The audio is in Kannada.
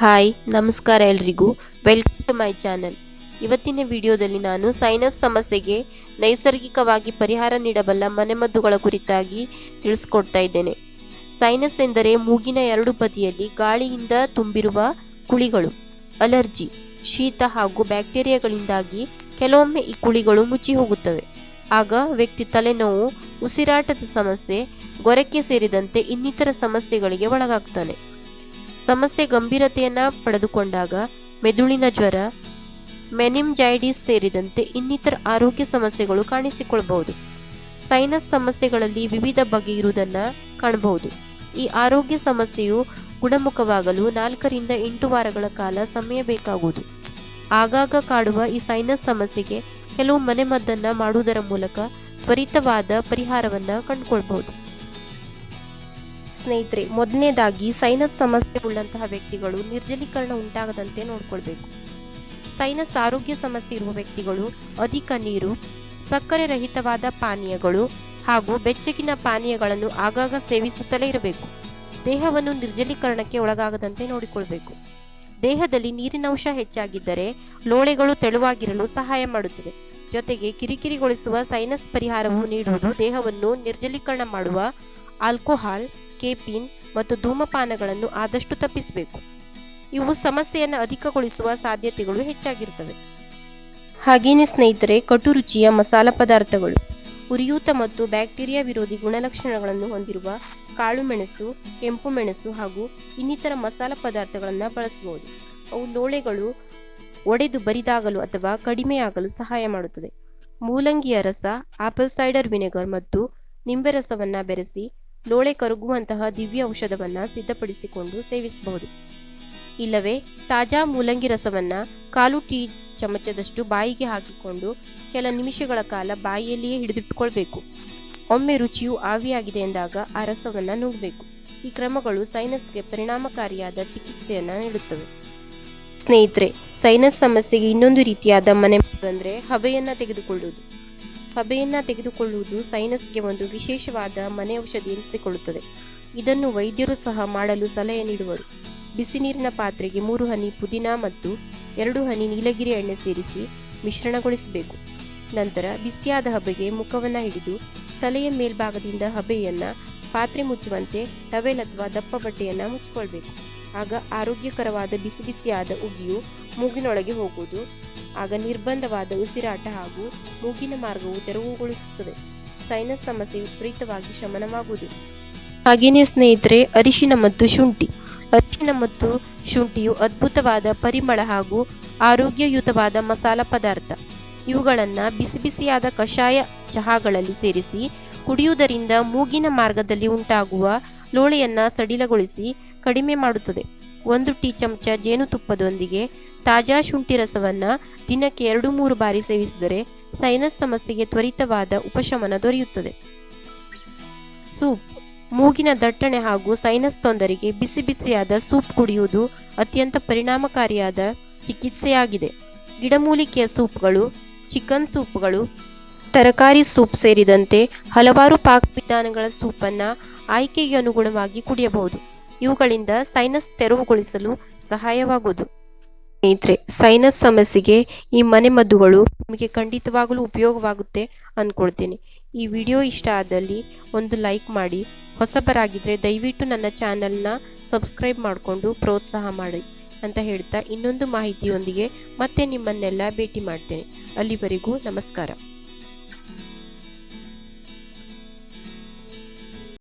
ಹಾಯ್, ನಮಸ್ಕಾರ ಎಲ್ರಿಗೂ. ವೆಲ್ಕಮ್ ಟು ಮೈ ಚಾನಲ್ ಇವತ್ತಿನ ವಿಡಿಯೋದಲ್ಲಿ ನಾನು ಸೈನಸ್ ಸಮಸ್ಯೆಗೆ ನೈಸರ್ಗಿಕವಾಗಿ ಪರಿಹಾರ ನೀಡಬಲ್ಲ ಮನೆಮದ್ದುಗಳ ಕುರಿತಾಗಿ ತಿಳಿಸ್ಕೊಡ್ತಾ ಇದ್ದೇನೆ. ಸೈನಸ್ ಎಂದರೆ ಮೂಗಿನ ಎರಡು ಬದಿಯಲ್ಲಿ ಗಾಳಿಯಿಂದ ತುಂಬಿರುವ ಕುಳಿಗಳು, ಅಲರ್ಜಿ, ಶೀತ ಹಾಗೂ ಬ್ಯಾಕ್ಟೀರಿಯಾಗಳಿಂದಾಗಿ ಕೆಲವೊಮ್ಮೆ ಈ ಕುಳಿಗಳು ಮುಚ್ಚಿ ಹೋಗುತ್ತವೆ. ಆಗ ವ್ಯಕ್ತಿ ತಲೆನೋವು, ಉಸಿರಾಟದ ಸಮಸ್ಯೆ, ಗೊರಕೆ ಸೇರಿದಂತೆ ಇನ್ನಿತರ ಸಮಸ್ಯೆಗಳಿಗೆ ಒಳಗಾಗ್ತಾನೆ. ಸಮಸ್ಯೆ ಗಂಭೀರತೆಯನ್ನ ಪಡೆದುಕೊಂಡಾಗ ಮೆದುಳಿನ ಜ್ವರ ಮೆನಿಮ್ಜೈಡಿಸ್ ಸೇರಿದಂತೆ ಇನ್ನಿತರ ಆರೋಗ್ಯ ಸಮಸ್ಯೆಗಳು ಕಾಣಿಸಿಕೊಳ್ಳಬಹುದು ಸೈನಸ್ ಸಮಸ್ಯೆಗಳಲ್ಲಿ ವಿವಿಧ ಬಗೆ ಇರುವುದನ್ನು ಕಾಣಬಹುದು. ಈ ಆರೋಗ್ಯ ಸಮಸ್ಯೆಯು ಗುಣಮುಖವಾಗಲು ನಾಲ್ಕರಿಂದ ಎಂಟು ವಾರಗಳ ಕಾಲ ಸಮಯ ಬೇಕಾಗುವುದು. ಆಗಾಗ ಕಾಡುವ ಈ ಸೈನಸ್ ಸಮಸ್ಯೆಗೆ ಕೆಲವು ಮನೆಮದ್ದನ್ನು ಮಾಡುವುದರ ಮೂಲಕ ತ್ವರಿತವಾದ ಪರಿಹಾರವನ್ನ ಕಂಡುಕೊಳ್ಬಹುದು. ಸ್ನೇಹಿತರೆ, ಮೊದಲನೇದಾಗಿ ಸೈನಸ್ ಸಮಸ್ಯೆ ಉಳ್ಳಂತಹ ವ್ಯಕ್ತಿಗಳು ನಿರ್ಜಲೀಕರಣ ಉಂಟಾಗದಂತೆ ನೋಡ್ಕೊಳ್ಬೇಕು. ಸೈನಸ್ ಆರೋಗ್ಯ ಸಮಸ್ಯೆ ಇರುವ ವ್ಯಕ್ತಿಗಳು ಅಧಿಕ ನೀರು, ಸಕ್ಕರೆ ರಹಿತವಾದ ಪಾನೀಯಗಳು ಹಾಗೂ ಬೆಚ್ಚಗಿನ ಪಾನೀಯಗಳನ್ನು ಆಗಾಗ ಸೇವಿಸುತ್ತಲೇ ಇರಬೇಕು. ದೇಹವನ್ನು ನಿರ್ಜಲೀಕರಣಕ್ಕೆ ಒಳಗಾಗದಂತೆ ನೋಡಿಕೊಳ್ಬೇಕು. ದೇಹದಲ್ಲಿ ನೀರಿನಂಶ ಹೆಚ್ಚಾಗಿದ್ದರೆ ಲೋಳೆಗಳು ತೆಳುವಾಗಿರಲು ಸಹಾಯ ಮಾಡುತ್ತದೆ. ಜೊತೆಗೆ ಕಿರಿಕಿರಿಗೊಳಿಸುವ ಸೈನಸ್ ಪರಿಹಾರವು ನೀಡುವುದು ದೇಹವನ್ನು ನಿರ್ಜಲೀಕರಣ ಮಾಡುವ ಆಲ್ಕೋಹಾಲ್ ಕೇಪಿನ್ ಮತ್ತು ಧೂಮಪಾನಗಳನ್ನು ಆದಷ್ಟು ತಪ್ಪಿಸಬೇಕು. ಇವು ಸಮಸ್ಯೆಯನ್ನು ಅಧಿಕಗೊಳಿಸುವ ಸಾಧ್ಯತೆಗಳು ಹೆಚ್ಚಾಗಿರುತ್ತವೆ. ಹಾಗೇನೆ ಸ್ನೇಹಿತರೆ ಕಟು ರುಚಿಯ ಮಸಾಲ ಪದಾರ್ಥಗಳು. ಉರಿಯೂತ ಮತ್ತು ಬ್ಯಾಕ್ಟೀರಿಯಾ ವಿರೋಧಿ ಗುಣಲಕ್ಷಣಗಳನ್ನು ಹೊಂದಿರುವ ಕಾಳು ಮೆಣಸು, ಕೆಂಪು ಮೆಣಸು ಹಾಗೂ ಇನ್ನಿತರ ಮಸಾಲ ಪದಾರ್ಥಗಳನ್ನು ಬಳಸಬಹುದು. ಅವು ಲೋಳೆಗಳು ಒಡೆದು ಬರಿದಾಗಲು ಅಥವಾ ಕಡಿಮೆಯಾಗಲು ಸಹಾಯ ಮಾಡುತ್ತದೆ. ಮೂಲಂಗಿಯ ರಸ, ಆಪಲ್ ಸೈಡರ್ ವಿನೆಗರ್ ಮತ್ತು ನಿಂಬೆ ರಸವನ್ನು ಬೆರೆಸಿ ಲೋಳೆ ಕರಗುವಂತಹ ದಿವ್ಯ ಔಷಧವನ್ನು ಸಿದ್ಧಪಡಿಸಿಕೊಂಡು ಸೇವಿಸಬಹುದು. ಇಲ್ಲವೇ, ತಾಜಾ ಮೂಲಂಗಿ ರಸವನ್ನ ಕಾಲು ಟೀ ಚಮಚದಷ್ಟು ಬಾಯಿಗೆ ಹಾಕಿಕೊಂಡು ಕೆಲ ನಿಮಿಷಗಳ ಕಾಲ ಬಾಯಿಯಲ್ಲಿಯೇ ಹಿಡಿದಿಟ್ಟುಕೊಳ್ಬೇಕು. ಒಮ್ಮೆ ರುಚಿಯು ಆವಿಯಾಗಿದೆ ಎಂದಾಗ ಆ ರಸವನ್ನ ನುಂಗಬೇಕು. ಈ ಕ್ರಮಗಳು ಸೈನಸ್ಗೆ ಪರಿಣಾಮಕಾರಿಯಾದ ಚಿಕಿತ್ಸೆಯನ್ನ ನೀಡುತ್ತವೆ. ಸ್ನೇಹಿತರೆ, ಸೈನಸ್ ಸಮಸ್ಯೆಗೆ ಇನ್ನೊಂದು ರೀತಿಯಾದ ಮನೆ ಅಂದರೆ ಹಬೆಯನ್ನ ತೆಗೆದುಕೊಳ್ಳುವುದು. ಹಬೆಯನ್ನ ತೆಗೆದುಕೊಳ್ಳುವುದು ಸೈನಸ್ಗೆ ಒಂದು ವಿಶೇಷವಾದ ಮನೆ ಔಷಧಿ ಎನಿಸಿಕೊಳ್ಳುತ್ತದೆ. ಇದನ್ನು ವೈದ್ಯರು ಸಹ ಮಾಡಲು ಸಲಹೆ ನೀಡುವರು. ಬಿಸಿ ನೀರಿನ ಪಾತ್ರೆಗೆ ಮೂರು ಹನಿ ಪುದೀನ ಮತ್ತು ಎರಡು ಹನಿ ನೀಲಗಿರಿ ಎಣ್ಣೆ ಸೇರಿಸಿ ಮಿಶ್ರಣಗೊಳಿಸಬೇಕು. ನಂತರ ಬಿಸಿಯಾದ ಹಬೆಗೆ ಮುಖವನ್ನು ಹಿಡಿದು ತಲೆಯ ಮೇಲ್ಭಾಗದಿಂದ ಹಬೆಯನ್ನ ಪಾತ್ರೆ ಮುಚ್ಚುವಂತೆ ಟವೆಲ್ ಅಥವಾ ದಪ್ಪ ಬಟ್ಟೆಯನ್ನ ಮುಚ್ಚಿಕೊಳ್ಬೇಕು. ಆಗ ಆರೋಗ್ಯಕರವಾದ ಬಿಸಿ ಬಿಸಿಯಾದ ಉಗಿಯು ಮೂಗಿನೊಳಗೆ ಹೋಗುವುದು. ಆಗ ನಿರ್ಬಂಧವಾದ ಉಸಿರಾಟ ಹಾಗೂ ಮೂಗಿನ ಮಾರ್ಗವು ತೆರವುಗೊಳಿಸುತ್ತದೆ. ಸೈನಸ್ ಸಮಸ್ಯೆ ವಿಪರೀತವಾಗಿ ಶಮನವಾಗುವುದು. ಹಾಗೆಯೇ ಸ್ನೇಹಿತರೆ, ಅರಿಶಿನ ಮತ್ತು ಶುಂಠಿ. ಅರಿಶಿನ ಮತ್ತು ಶುಂಠಿಯು ಅದ್ಭುತವಾದ ಪರಿಮಳ ಹಾಗೂ ಆರೋಗ್ಯಯುತವಾದ ಮಸಾಲ ಪದಾರ್ಥ. ಇವುಗಳನ್ನು ಬಿಸಿ ಬಿಸಿಯಾದ ಕಷಾಯ ಚಹಾಗಳಲ್ಲಿ ಸೇರಿಸಿ, ಕುಡಿಯುವುದರಿಂದ ಮೂಗಿನ ಮಾರ್ಗದಲ್ಲಿ ಉಂಟಾಗುವ ಲೋಳೆಯನ್ನು ಸಡಿಲಗೊಳಿಸಿ ಕಡಿಮೆ ಮಾಡುತ್ತದೆ. ಒಂದು ಟೀ ಚಮಚ ಜೇನುತುಪ್ಪದೊಂದಿಗೆ ತಾಜಾ ಶುಂಠಿ ರಸವನ್ನ ದಿನಕ್ಕೆ ಎರಡು ಮೂರು ಬಾರಿ ಸೇವಿಸಿದರೆ ಸೈನಸ್ ಸಮಸ್ಯೆಗೆ ತ್ವರಿತವಾದ ಉಪಶಮನ ದೊರೆಯುತ್ತದೆ. ಸೂಪ್. ಮೂಗಿನ ದಟ್ಟಣೆ ಹಾಗೂ ಸೈನಸ್ ತೊಂದರೆಗೆ ಬಿಸಿ ಬಿಸಿಯಾದ ಸೂಪ್ ಕುಡಿಯುವುದು ಅತ್ಯಂತ ಪರಿಣಾಮಕಾರಿಯಾದ ಚಿಕಿತ್ಸೆಯಾಗಿದೆ. ಗಿಡಮೂಲಿಕೆಯ ಸೂಪ್ಗಳು, ಚಿಕನ್ ಸೂಪ್ಗಳು, ತರಕಾರಿ ಸೂಪ್ ಸೇರಿದಂತೆ ಹಲವಾರು ಪಾಕವಿಧಾನಗಳ ಸೂಪನ್ನು ಆಯ್ಕೆಗೆ ಅನುಗುಣವಾಗಿ ಕುಡಿಯಬಹುದು. ಇವುಗಳಿಂದ ಸೈನಸ್ ತೆರವುಗೊಳಿಸಲು ಸಹಾಯವಾಗುವುದು. ಸ್ನೇಹಿತರೆ, ಸೈನಸ್ ಸಮಸ್ಯೆಗೆ ಈ ಮನೆಮದ್ದುಗಳು ನಿಮಗೆ ಖಂಡಿತವಾಗಲೂ ಉಪಯೋಗವಾಗುತ್ತೆ ಅಂದ್ಕೊಳ್ತೇನೆ ಈ ವಿಡಿಯೋ ಇಷ್ಟ ಆದಲ್ಲಿ ಒಂದು ಲೈಕ್ ಮಾಡಿ ಹೊಸಬರಾಗಿದ್ದರೆ ದಯವಿಟ್ಟು ನನ್ನ ಚಾನಲ್ನ ಸಬ್ಸ್ಕ್ರೈಬ್ ಮಾಡಿಕೊಂಡು ಪ್ರೋತ್ಸಾಹ ಮಾಡಿ ಅಂತ ಹೇಳ್ತಾ ಇನ್ನೊಂದು ಮಾಹಿತಿಯೊಂದಿಗೆ ಮತ್ತೆ ನಿಮ್ಮನ್ನೆಲ್ಲ ಭೇಟಿ ಮಾಡ್ತೇನೆ. ಅಲ್ಲಿವರೆಗೂ ನಮಸ್ಕಾರ.